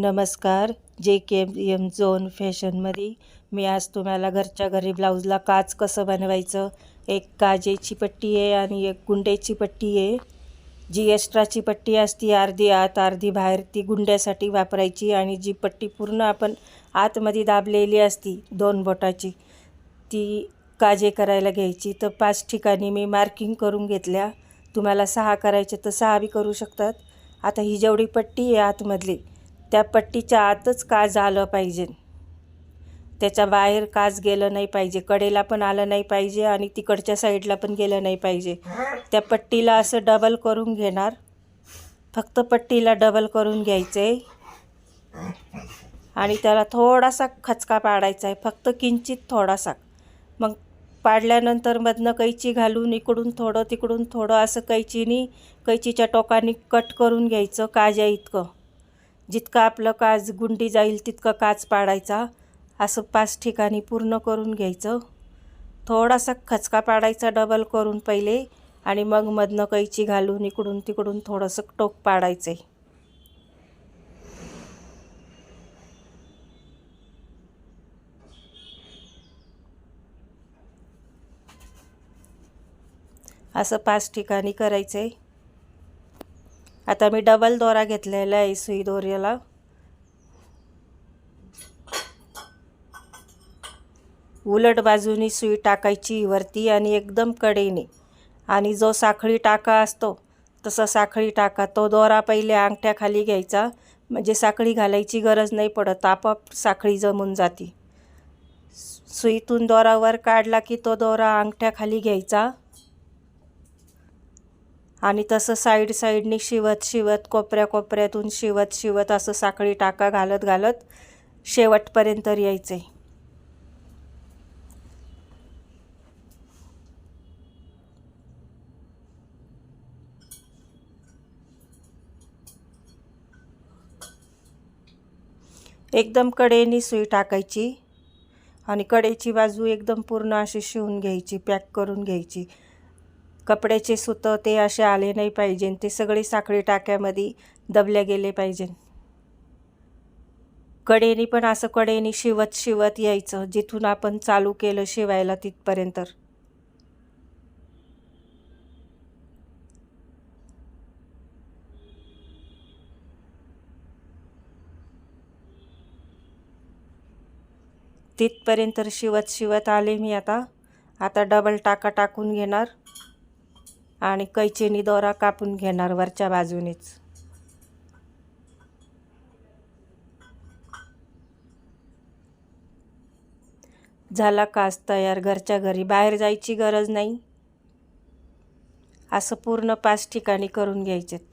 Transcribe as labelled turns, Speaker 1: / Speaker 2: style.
Speaker 1: नमस्कार जे के M zone फॅशनमध्ये मी आज तुम्हाला घरच्या घरी ब्लाऊजला काच कसं बनवायचं एक काजेची पट्टी आहे आणि एक गुंड्याची पट्टी आहे. जी एक्स्ट्राची पट्टी असती अर्धी आत अर्धी बाहेर ती गुंड्यासाठी वापरायची आणि जी पट्टी पूर्ण आपण आतमध्ये दाबलेली असती दोन बोटाची ती काजे करायला घ्यायची. तर पाच ठिकाणी मी मार्किंग करून घेतल्या. तुम्हाला सहा करायचे तर सहा बी करू शकतात. आता ही जेवढी पट्टी आहे आतमधली त्या पट्टीच्या आतच काज आलं पाहिजे? त्याच्या बाहेर काज गेलं नाही पाहिजे कडेला पण आलं नाही पाहिजे आणि तिकडच्या साईडला पण गेलं नाही पाहिजे. त्या पट्टीला असं डबल करून घेणार? फक्त पट्टीला डबल करून घ्यायचं? आहे आणि त्याला थोडासा खचका पाडायचा आहे फक्त किंचित थोडासा. मग पाडल्यानंतर मधनं कैची घालून इकडून थोडं तिकडून थोडं असं कैचीनी कैचीच्या टोकांनी कट करून घ्यायचं काज्या इतकं. जितकं आपलं काज गुंडी जाईल तितकं काच पाडायचा. असं पाच ठिकाणी पूर्ण करून घ्यायचं. थोडासा खचका पाडायचा डबल करून पहिले आणि मग मधनं कैची घालून इकडून तिकडून थोडंसं टोक पाडायचं. आहे असं पाच ठिकाणी करायचं. आहे आता मी डबल दोरा घेतलेला आहे सुई दोऱ्याला. उलट बाजूनी सुई टाकायची वरती आणि एकदम कडेने. आणि जो साखळी टाका असतो तसा साखळी टाका. तो दोरा पहिले अंगठ्याखाली घ्यायचा. म्हणजे साखळी घालायची गरज नाही पडत आपाप साखळी जमून जाती. सुईतून दोरावर काढला की तो दोरा अंगठ्याखाली घ्यायचा. आणि तसं साईड साईडनी शिवत शिवत कोपऱ्या कोपऱ्यातून शिवत शिवत असं साखळी टाका घालत घालत शेवटपर्यंत यायचे. एकदम कडेनी सुई टाकायची आणि कडेची बाजू एकदम पूर्ण अशी शिवून घ्यायची पॅक करून घ्यायची. कपड्याचे सुतं ते असे आले नाही पाहिजे. ते सगळे साखळी टाक्यामध्ये दबल्या गेले पाहिजे. कडेनी पण असं कडेनी शिवत शिवत यायचं जिथून आपण चालू केलं शिवायला तिथपर्यंत. तिथपर्यंत शिवत शिवत आले मी आता. आता डबल टाका टाकून घेणार. आणि कैचेनी दोरा कापून घेणार वरच्या बाजूनेच. झाला कास तयार घरच्या घरी बाहेर जायची गरज नाही. असं पूर्ण पाच ठिकाणी करून घ्यायचे.